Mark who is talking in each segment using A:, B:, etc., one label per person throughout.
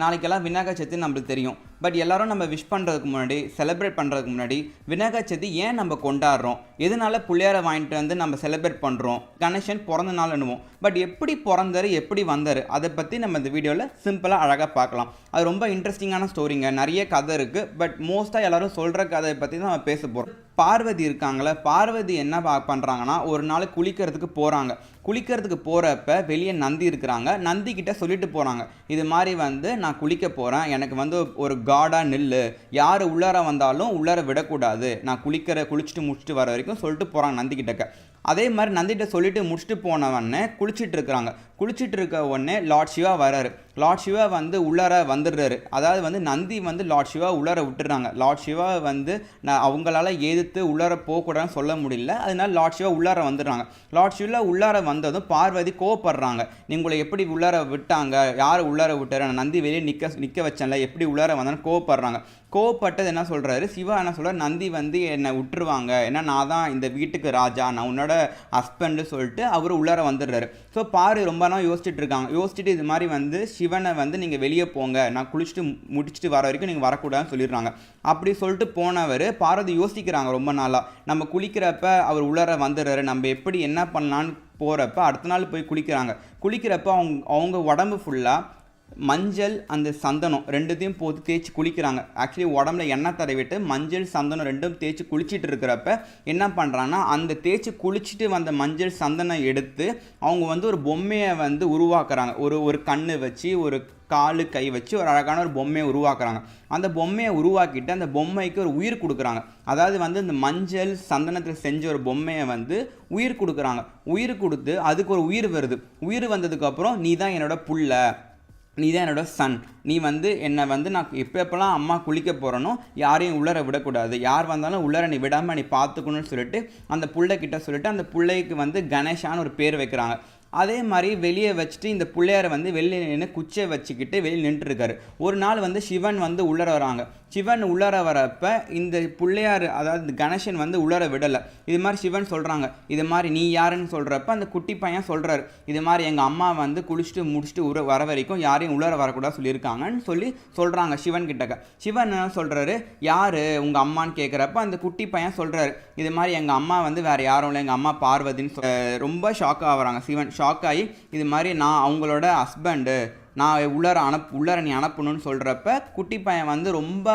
A: நாளைக்கெல்லாம் விநாயகர் சதுர்த்தி நம்மளுக்கு தெரியும். பட் எல்லாரும் நம்ம விஷ் பண்ணுறதுக்கு முன்னாடி செலிப்ரேட் பண்ணுறதுக்கு முன்னாடி விநாயகர் சதுர்த்தி ஏன் நம்ம கொண்டாடுறோம்? எதனால புள்ளையாரை வாங்கிட்டு வந்து நம்ம செலிப்ரேட் பண்ணுறோம் கணேசன் பிறந்த நாள் என்னுவோம். பட் எப்படி பிறந்தாரு எப்படி வந்தார் அதை பற்றி நம்ம இந்த வீடியோவில் சிம்பிளாக அழகாக பார்க்கலாம். அது ரொம்ப இன்ட்ரெஸ்டிங்கான ஸ்டோரிங்க நிறைய கதை இருக்குது பட் மோஸ்ட்டாக எல்லாரும் சொல்கிற கதையை பற்றி தான் நம்ம பேச போகிறோம் பார்வதி இருக்காங்களே பார்வதி என்ன பா- ஒரு நாள் குளிக்கிறதுக்கு போகிறாங்க குளிக்கிறதுக்கு போகிறப்ப வெளியே நந்தி இருக்கிறாங்க. நந்தி கிட்ட சொல்லிட்டு போகிறாங்க இது மாதிரி வந்து நான் குளிக்க போகிறேன் எனக்கு வந்து ஒரு காடாக நில்லு. யார் உள்ளார வந்தாலும் உள்ளார விடக்கூடாது. நான் குளிக்கிற குளிச்சுட்டு முடிச்சுட்டு வர வரைக்கும் சொல்லிட்டு போகிறாங்க நந்திக்கிட்டக்க அதே மாதிரி நந்திட்ட சொல்லிட்டு முடிச்சுட்டு போனவொடனே குளிச்சுட்டு இருக்கிறாங்க. குளிச்சிட்டு இருக்க உடனே லார்ட் சிவா வராரு. லார்ட் சிவா வந்து உள்ளார வந்துடுறாரு. அதாவது வந்து நந்தி வந்து லார்ட் சிவா உள்ளார விட்டுறாங்க. லார்ட் சிவா வந்து நான் அவங்களால எதிர்த்து உள்ளார போகக்கூடாதுன்னு சொல்ல முடியல. அதனால லார்ட் சிவா உள்ளார வந்துடுறாங்க. லார்ட் சிவா உள்ளார வந்ததும் பார்வதி கோவப்படுறாங்க. நீங்களை எப்படி உள்ளார விட்டாங்க? யார் உள்ளார விட்டாரு? நான் நந்தி வெளியே நிற்க நிற்க வச்சேன்ல. எப்படி உள்ளார வந்தேன்னு? கோவப்படுறாங்க. கோவப்பட்டது என்ன சொல்கிறாரு சிவா என்ன சொல்கிறார் நந்தி வந்து என்னை விட்டுருவாங்க ஏன்னா நான் தான் இந்த வீட்டுக்கு ராஜா. நான் உன்னோட ஹஸ்பண்டு சொல்லிட்டு அவர் உள்ளார வந்துடுறாரு. ஸோ பாரு ரொம்ப நாள் யோசிச்சுட்டு இருக்காங்க. யோசிச்சுட்டு இது மாதிரி வந்து சிவனை வந்து நீங்கள் வெளியே போங்க. நான் குளிச்சுட்டு முடிச்சுட்டு வர வரைக்கும் நீங்கள் வரக்கூடாதுன்னு சொல்லிடுறாங்க. அப்படி சொல்லிட்டு போனவர் பாரதி யோசிக்கிறாங்க ரொம்ப நாளாக நம்ம குளிக்கிறப்ப அவர் உள்ளார வந்துடுறாரு. நம்ம எப்படி என்ன பண்ணலான்னு போகிறப்ப அடுத்த நாள் போய் குளிக்கிறாங்க. குளிக்கிறப்ப அவங்க அவங்க உடம்பு ஃபுல்லாக மஞ்சள் அந்த சந்தனம் ரெண்டுத்தையும் போட்டு தேய்ச்சி குளிக்கிறாங்க. ஆக்சுவலி உடம்புல எண்ணெய் தடவிட்டு மஞ்சள் சந்தனம் ரெண்டும் தேய்ச்சி குளிச்சிட்டு இருக்கிறப்ப என்ன பண்ணுறாங்கன்னா அந்த தேய்ச்சி குளிச்சுட்டு வந்த மஞ்சள் சந்தனம் எடுத்து அவங்க வந்து ஒரு பொம்மையை வந்து உருவாக்குறாங்க. ஒரு ஒரு கண்ணு வச்சு ஒரு காலு கை வச்சு ஒரு அழகான ஒரு பொம்மையை உருவாக்குறாங்க. அந்த பொம்மையை உருவாக்கிட்டு அந்த பொம்மைக்கு ஒரு உயிர் கொடுக்குறாங்க. அதாவது வந்து இந்த மஞ்சள் சந்தனத்தில் செஞ்ச ஒரு பொம்மையை வந்து உயிர் கொடுக்குறாங்க. உயிர் கொடுத்து அதுக்கு ஒரு உயிர் வருது. உயிர் வந்ததுக்கப்புறம் நீ தான் என்னோட புள்ள. நீ தான் என்னோட சன் நீ வந்து என்னை வந்து நான் எப்போ எப்போல்லாம் அம்மா குளிக்க போகிறனோ யாரையும் உள்ளர விடக்கூடாது. யார் வந்தாலும் உள்ளர நீ விடாமல் நீ பார்த்துக்கணும்னு சொல்லிட்டு அந்த பிள்ளைக்கிட்ட கிட்ட சொல்லிட்டு அந்த பிள்ளைக்கு வந்து கணேஷான்னு ஒரு பேர் வைக்கிறாங்க. அதே மாதிரி வெளியே வச்சுட்டு இந்த பிள்ளையாரை வந்து வெளியே நின்று குச்சை வச்சுக்கிட்டு வெளியே நின்றுருக்காரு ஒரு நாள் வந்து சிவன் வந்து உள்ளர வராங்க. சிவன் உள்ளர வரப்ப இந்த பிள்ளையார் அதாவது கணேசன் வந்து உள்ளர விடலை. இது மாதிரி சிவன் சொல்கிறாங்க இது மாதிரி நீ யாருன்னு சொல்கிறப்ப அந்த குட்டி பையன் சொல்கிறாரு இது மாதிரி எங்கள் அம்மா வந்து குளிச்சுட்டு முடிச்சுட்டு உர வர வரைக்கும் யாரையும் உள்ளர வரக்கூடாது சொல்லியிருக்காங்கன்னு சொல்லி சொல்கிறாங்க சிவன் கிட்டக்க. சிவன் என்ன சொல்கிறாரு யார்? உங்கள் அம்மான்னு கேட்குறப்ப அந்த குட்டி பையன் சொல்கிறாரு இது மாதிரி எங்கள் அம்மா வந்து வேறு யாரும் இல்லை. எங்கள் அம்மா பார்வதின்னு ரொம்ப ஷாக் ஆகுறாங்க சிவன். ஷாக் ஆகி இது மாதிரி நான் அவங்களோட ஹஸ்பண்டு நான் உள்ளார அனுப் உள்ளார நீ அனுப்பணும்னு சொல்கிறப்ப குட்டி பையன் வந்து ரொம்ப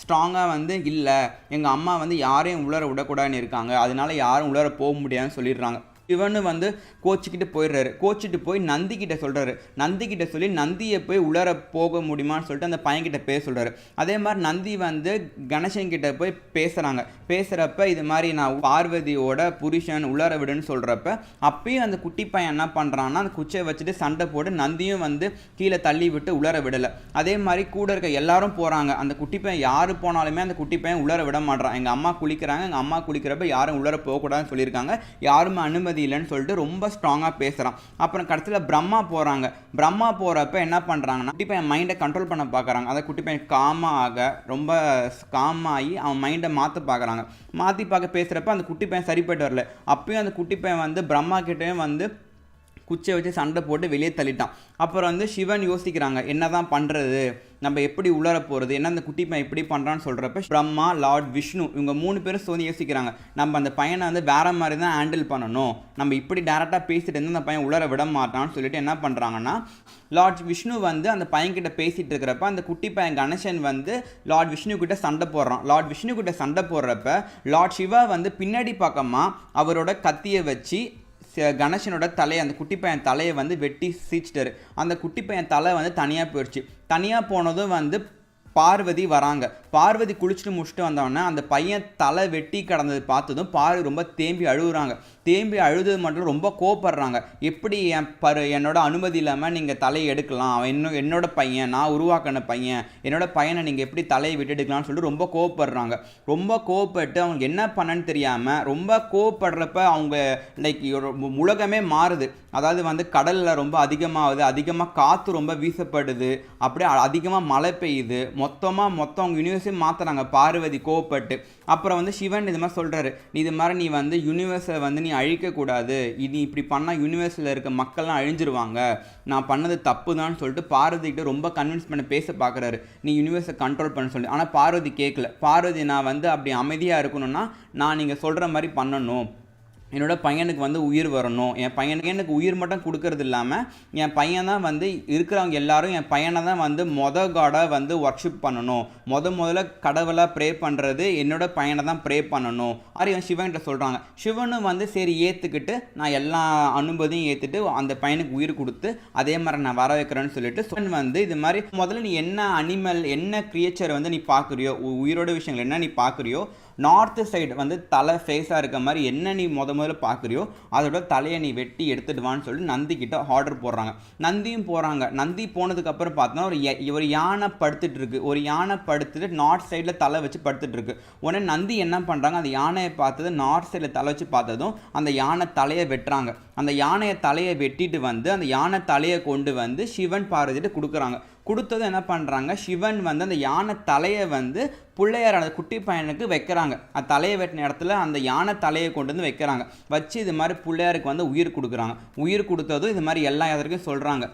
A: ஸ்ட்ராங்காக வந்து இல்லை எங்கள் அம்மா வந்து யாரையும் உள்ளார விடக்கூடாதுன்னு இருக்காங்க. அதனால யாரும் உள்ளார போக முடியாதுன்னு சொல்லிடுறாங்க. இவனு வந்து கோச்சிக்கிட்டு போயிடுறாரு. கோச்சிட்டு போய் நந்திக்கிட்ட சொல்கிறாரு நந்திக்கிட்ட சொல்லி நந்தியை போய் உள்ளார போக முடியுமான்னு சொல்லிட்டு அந்த பையன்கிட்ட பேச சொல்கிறாரு அதே மாதிரி நந்தி வந்து கணேசன் கிட்ட போய் பேசுகிறாங்க பேசுகிறப்ப இது மாதிரி நான் பார்வதியோட புருஷன் உள்ளார விடுன்னு சொல்கிறப்ப அப்பயும் அந்த குட்டி பையன் என்ன பண்ணுறான்னா அந்த குச்சை வச்சுட்டு சண்டை போட்டு நந்தியும் வந்து கீழே தள்ளி விட்டு உள்ளார விடலை. அதே மாதிரி கூட இருக்க எல்லாரும் போகிறாங்க அந்த குட்டி பையன் யார் போனாலுமே அந்த குட்டி பையன் உள்ளார விட மாட்டான் எங்கள் அம்மா குளிக்கிறாங்க. எங்கள் அம்மா குளிக்கிறப்ப யாரும் உள்ளார போகக்கூடாதுன்னு சொல்லியிருக்காங்க. யாருமே அனுமதி இல்லைன்னு சொல்லிட்டு ரொம்ப ஸ்ட்ராங்காக பேசுகிறான் அப்புறம் கடைசியில் பிரம்மா போகிறாங்க பிரம்மா போகிறப்ப என்ன பண்ணுறாங்கன்னா குட்டி பையன் மைண்டை கண்ட்ரோல் பண்ண பார்க்குறாங்க அதை குட்டி பையன் காமாக ஆக ரொம்ப காமாகி அவன் மைண்டை மாற்ற பார்க்குறாங்க மாற்றி பார்க்க பேசுகிறப்ப அந்த குட்டி பையன் சரிப்பட்டு வரல. அப்பயும் அந்த குட்டி பையன் வந்து பிரம்மா கிட்டேயும் வந்து குச்சியை வச்சு சண்டை போட்டு வெளியே தள்ளிட்டான். அப்புறம் வந்து சிவன் யோசிக்கிறாங்க என்னதான் பண்ணுறது நம்ம எப்படி உள்ளர போகிறது என்ன அந்த குட்டி பையன் எப்படி பண்ணுறான்னு சொல்கிறப்ப பிரம்மா லார்ட் விஷ்ணு இவங்க மூணு பேரும் சோதி யோசிக்கிறாங்க. நம்ம அந்த பையனை வந்து வேற மாதிரி தான் ஹேண்டில் பண்ணணும். நம்ம இப்படி டேரெக்டாக பேசிட்டு இருந்தால் அந்த பையன் உள்ளர விட மாட்டான்னு சொல்லிட்டு என்ன பண்ணுறாங்கன்னா லார்ட் விஷ்ணு வந்து அந்த பையன்கிட்ட பேசிகிட்டு இருக்கிறப்ப அந்த குட்டி பையன் கணேசன் வந்து லார்ட் விஷ்ணு கிட்ட சண்டை போடுறான். லார்ட் விஷ்ணு கிட்ட சண்டை போடுறப்ப லார்ட் சிவா வந்து பின்னாடி பக்கமாக அவரோட கத்தியை வச்சு கணேசனோட தலையை அந்த குட்டி பையன் தலையை வந்து வெட்டி சீச்சிட்டாரு. அந்த குட்டி பையன் தலை வந்து தனியாக போயிடுச்சு. தனியாக போனதும் வந்து பார்வதி வராங்க. பார்வதி குளிச்சுட்டு முடிச்சுட்டு வந்தோடனே அந்த பையன் தலை வெட்டி கடந்தது பார்த்ததும் பார்வதி ரொம்ப தேம்பி அழுகுறாங்க. தேம்பி அழுதது மட்டும் ரொம்ப கோப்படுறாங்க எப்படி என் பரு என்னோட அனுமதி இல்லாமல் நீங்கள் தலையை எடுக்கலாம்? அவன் இன்னும் என்னோட பையன் நான் உருவாக்கின பையன் என்னோட பையனை நீங்கள் எப்படி தலையை விட்டு எடுக்கலாம்னு சொல்லிட்டு ரொம்ப கோவப்படுறாங்க. ரொம்ப கோவப்பட்டு அவங்க என்ன பண்ணன்னு தெரியாமல் ரொம்ப கோவப்படுறப்ப அவங்க லைக் உலகமே மாறுது. அதாவது வந்து கடலில் ரொம்ப அதிகமாகுது அதிகமாக காற்று ரொம்ப வீசப்படுது அப்படியே அதிகமாக மழை பெய்யுது. மொத்தமாக மொத்தம் அவங்க யூனிவர்ஸே மாற்றுறாங்க பார்வதி கோவப்பட்டு. அப்புறம் வந்து சிவன் இது மாதிரி சொல்கிறாரு நீ இது மாதிரி நீ வந்து யூனிவர்ஸை வந்து நீ அழிக்கக்கூடாது. இனி இப்படி பண்ணால் யூனிவர்ஸில் இருக்க மக்கள்லாம் அழிஞ்சிருவாங்க. நான் பண்ணது தப்பு தான் சொல்லிட்டு பார்வதிக்கிட்ட ரொம்ப கன்வின்ஸ் பண்ண பேச பார்க்குறாரு நீ யூனிவர்ஸை கண்ட்ரோல் பண்ண சொல்லி. ஆனால் பார்வதி கேட்கல பார்வதி நான் வந்து அப்படி அமைதியாக இருக்கணும்னா நான் நீங்கள் சொல்கிற மாதிரி பண்ணணும். என்னோட பையனுக்கு வந்து உயிர் வரணும். என் பையனுக்கு எனக்கு உயிர் மட்டும் கொடுக்கறது இல்லாமல் என் பையன் தான் வந்து இருக்கிறவங்க எல்லாரும் என் பையனை தான் வந்து மொத காடாக வந்து ஒர்க்ஷிப் பண்ணணும். மொத முதல்ல கடவுளாக ப்ரே பண்ணுறது என்னோட பையனை தான் ப்ரே பண்ணணும். அது இவன் சிவன்கிட்ட சொல்கிறாங்க சிவனும் வந்து சரி ஏற்றுக்கிட்டு நான் எல்லா அனுமதியும் ஏற்றுட்டு அந்த பையனுக்கு உயிர் கொடுத்து அதே மாதிரி நான் வர வைக்கிறேன்னு சொல்லிட்டு சிவன் வந்து இது மாதிரி முதல்ல நீ என்ன அனிமல் என்ன க்ரியேச்சர் வந்து நீ பார்க்குறியோ உயிரோட விஷயங்கள் என்ன நீ பார்க்குறியோ நார்த்து சைடு வந்து தலை ஃபேஸாக இருக்க மாதிரி என்ன நீ முத முதல்ல பார்க்குறியோ அதோட தலையை நீ வெட்டி எடுத்துடுவான்னு சொல்லி சொல்லிட்டு நந்தி ஆர்டர் போடுறாங்க. நந்தியும் போகிறாங்க நந்தி போனதுக்கப்புறம் பார்த்தோன்னா ஒரு ய- ஒரு யானை படுத்துட்டு இருக்கு. ஒரு யானை படுத்துட்டு நார்த் சைடில் தலை வச்சு படுத்துட்டு இருக்கு. உடனே நந்தி என்ன பண்ணுறாங்க அந்த யானையை பார்த்தது நார்த் சைடில் தலை வச்சு பார்த்ததும் அந்த யானை தலையை வெட்டுறாங்க. அந்த யானையை தலையை வெட்டிட்டு வந்து அந்த யானை தலையை கொண்டு வந்து சிவன் பார்வதிட்டு கொடுக்குறாங்க. கொடுத்ததும் என்ன பண்ணுறாங்க சிவன் வந்து அந்த யானை தலையை வந்து பிள்ளையார் அந்த குட்டி பையனுக்கு வைக்கிறாங்க. அந்த தலையை வெட்டின இடத்துல அந்த யானை தலையை கொண்டு வந்து வைக்கிறாங்க. வச்சு இது மாதிரி பிள்ளையாருக்கு வந்து உயிர் கொடுக்குறாங்க. உயிர் கொடுத்ததும் இது மாதிரி எல்லா இதற்கும் சொல்கிறாங்க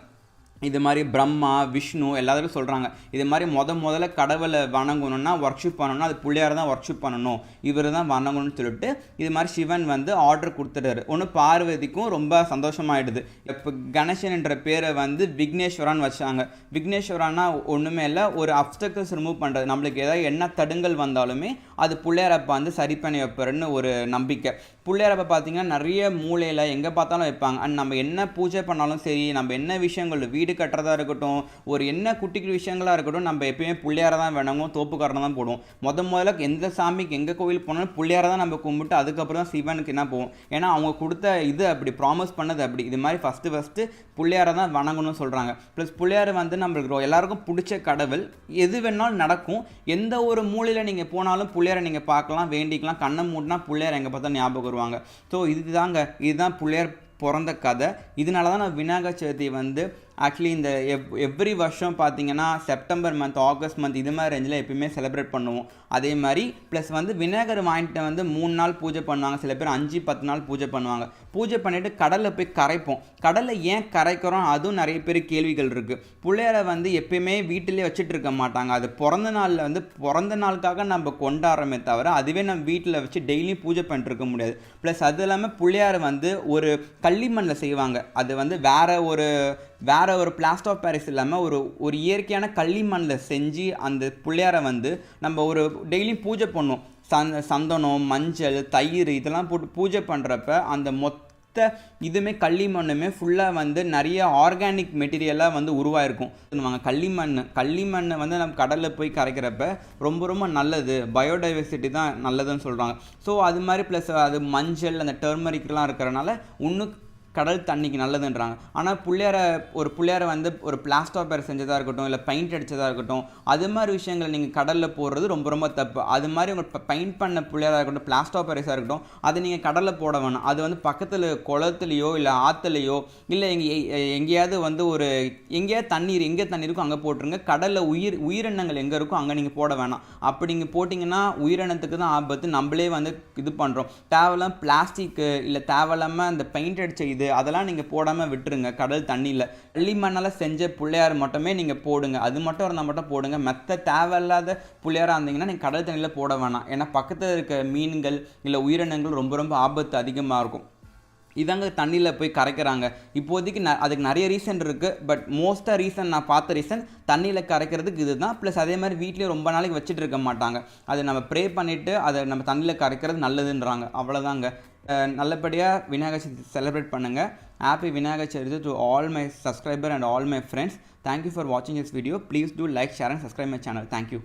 A: இது மாதிரி பிரம்மா விஷ்ணு எல்லாத்துக்கும் சொல்கிறாங்க இது மாதிரி முத முதல்ல கடவுளை வணங்கணும்னா ஒர்க்ஷிப் பண்ணணும்னா அது பிள்ளையார் தான் ஒர்க்ஷிப் பண்ணணும். இவர் தான் வணங்கணும்னு சொல்லிட்டு இது மாதிரி சிவன் வந்து ஆர்டர் கொடுத்துட்டாரு. ஒன்று பார்வதிக்கும் ரொம்ப சந்தோஷமாயிடுது. இப்போ கணேசன்ன்ற பேரை வந்து விக்னேஸ்வரான்னு வச்சாங்க. விக்னேஸ்வரானா ஒன்றுமே இல்லை ஒரு அப்டக்கல்ஸ் ரிமூவ் பண்ணுறது நம்மளுக்கு ஏதாவது என்ன தடுங்கல் வந்தாலுமே அது பிள்ளையாரப்பா வந்து சரி பண்ணி வைப்பாருன்னு ஒரு நம்பிக்கை. பிள்ளையாரப்பா பார்த்தீங்கன்னா நிறைய மூலையில் எங்கே பார்த்தாலும் வைப்பாங்க. அண்ட் நம்ம என்ன பூஜை பண்ணாலும் சரி நம்ம என்ன விஷயங்கள் வீடு வீடு கட்டுறதா இருக்கட்டும் ஒரு என்ன குட்டி குட்டி விஷயங்களாக இருக்கட்டும் நம்ம எப்பயுமே பிள்ளையார தான் வேணாமோ தோப்புக்காரனை தான் போடுவோம். முத முதல்ல எந்த சாமிக்கு எங்கே கோவில் போனாலும் பிள்ளையார தான் நம்ம கும்பிட்டு அதுக்கப்புறம் தான் சிவனுக்கு என்ன போவோம். ஏன்னா அவங்க கொடுத்த இது அப்படி ப்ராமிஸ் பண்ணது அப்படி. இது மாதிரி ஃபஸ்ட்டு ஃபஸ்ட்டு பிள்ளையார தான் வணங்கணும்னு சொல்கிறாங்க ப்ளஸ் பிள்ளையார் வந்து நம்மளுக்கு எல்லாருக்கும் பிடிச்ச கடவுள். எது வேணாலும் நடக்கும். எந்த ஒரு மூலையில் நீங்கள் போனாலும் பிள்ளையாரை நீங்கள் பார்க்கலாம் வேண்டிக்கலாம். கண்ணை மூடினா பிள்ளையார் எங்கே பார்த்தா ஞாபகம் வருவாங்க. ஸோ இதுதாங்க இதுதான் பிள்ளையார் பிறந்த கதை. இதனால தான் நான் விநாயகர் சதுர்த்தி வந்து ஆக்சுவலி இந்த எவ் எவ்ரி வருஷம் பார்த்தீங்கன்னா செப்டம்பர் மந்த் ஆகஸ்ட் மந்த் இது மாதிரி ரேஞ்சில் எப்பயுமே செலிப்ரேட் பண்ணுவோம். அதே மாதிரி ப்ளஸ் வந்து விநாயகர் வாங்கிட்டு வந்து மூணு நாள் பூஜை பண்ணுவாங்க. சில பேர் அஞ்சு பத்து நாள் பூஜை பண்ணுவாங்க. பூஜை பண்ணிவிட்டு கடலில் போய் கரைப்போம். கடலில் ஏன் கரைக்கிறோம்? அதுவும் நிறைய பேர் கேள்விகள் இருக்குது பிள்ளையாரை வந்து எப்பயுமே வீட்டிலே வச்சுட்டு இருக்க மாட்டாங்க. அது பிறந்த நாளில் வந்து பிறந்த நாளுக்காக நம்ம கொண்டாடுறோமே தவிர அதுவே நம்ம வீட்டில் வச்சு டெய்லியும் பூஜை பண்ணிட்டு இருக்க முடியாது. ப்ளஸ் அது இல்லாமல் பிள்ளையார் வந்து ஒரு களிமண்ணில் செய்வாங்க. அது வந்து வேறு ஒரு வேறு ஒரு பிளாஸ்ட் ஆஃப் பாரிஸ் இல்லாமல் ஒரு ஒரு இயற்கையான களிமண்ணில் செஞ்சு அந்த பிள்ளையாரை வந்து நம்ம ஒரு டெய்லியும் பூஜை பண்ணுவோம். சந் சந்தனம் மஞ்சள் தயிர் இதெல்லாம் போட்டு பூஜை பண்ணுறப்ப அந்த மொத்த இதுவுமே களிமண்ணுமே ஃபுல்லாக வந்து நிறைய ஆர்கானிக் மெட்டீரியலாக வந்து உருவாயிருக்கும். சொல்லுவாங்க களிமண் களிமண்ணை வந்து நம்ம கடலில் போய் கரைக்கிறப்ப ரொம்ப ரொம்ப நல்லது. பயோடைவர்சிட்டி தான் நல்லதுன்னு சொல்கிறாங்க ஸோ அது மாதிரி ப்ளஸ் அது மஞ்சள் அந்த டர்மரிக்லாம் இருக்கிறனால இன்னும் கடல் தண்ணிக்கு நல்லதுன்றாங்க. ஆனால் பிள்ளையாரை ஒரு பிள்ளையாரை வந்து ஒரு பிளாஸ்டாப்பர் செஞ்சதாக இருக்கட்டும் இல்லை பெயிண்ட் அடித்ததாக இருக்கட்டும் அது மாதிரி விஷயங்களை நீங்கள் கடலில் போடுறது ரொம்ப ரொம்ப தப்பு. அது மாதிரி உங்கள் பெயிண்ட் பண்ண பிள்ளையாராக இருக்கட்டும் பிளாஸ்டர் இருக்கட்டும் அதை நீங்கள் கடலில் போட வேணாம். அது வந்து பக்கத்தில் குளத்துலையோ இல்லை ஆற்றுலையோ இல்லை எங்கே எங்கேயாவது வந்து ஒரு எங்கேயாவது தண்ணீர் எங்கே தண்ணி இருக்கோ அங்கே போட்டுருங்க. கடலில் உயிர் உயிரினங்கள் எங்கே இருக்கோ அங்கே நீங்கள் போட வேணாம். அப்படி நீங்கள் போட்டிங்கன்னா உயிரினத்துக்கு தான் ஆபத்து. நம்மளே வந்து இது பண்ணுறோம் தேவையில்லாமல் பிளாஸ்டிக்கு இல்லை தேவையில்லாமல் அந்த பெயிண்ட் அடித்த இது அதெல்லாம் நீங்கள் போடாமல் விட்டுருங்க. கடல் தண்ணியில். களிமண்ணால் செஞ்ச பிள்ளையார் மட்டுமே நீங்கள் போடுங்க. அது மட்டும் இருந்தால் மட்டும் போடுங்க. மற்ற தேவையில்லாத பிள்ளையாராக இருந்தீங்கன்னா நீங்கள் கடல் தண்ணியில் போட வேணாம். ஏன்னா பக்கத்தில் இருக்க மீன்கள் இல்லை உயிரினங்கள் ரொம்ப ரொம்ப ஆபத்து அதிகமாக இருக்கும். இதாங்க தண்ணியில் போய் கரைக்கிறாங்க. இப்போதைக்கு ந அதுக்கு நிறைய ரீசன் இருக்குது பட் மோஸ்ட்டாக ரீசன் நான் பார்த்த ரீசன் தண்ணியில் கரைக்கிறதுக்கு இதுதான். ப்ளஸ் அதே மாதிரி வீட்லேயும் ரொம்ப நாளைக்கு வச்சுட்டு இருக்க மாட்டாங்க. அதை நம்ம ப்ரே பண்ணிவிட்டு அதை நம்ம தண்ணியில் கரைக்கிறது நல்லதுன்றாங்க. அவ்வளோதாங்க நல்லபடியாக விநாயகர் சதுர்த்தி செலிப்ரேட் பண்ணுங்கள் happy Vinayagar Chaturthi to all my subscriber and all my friends thank you for வாட்சிங் this video please do like share and subscribe my channel thank you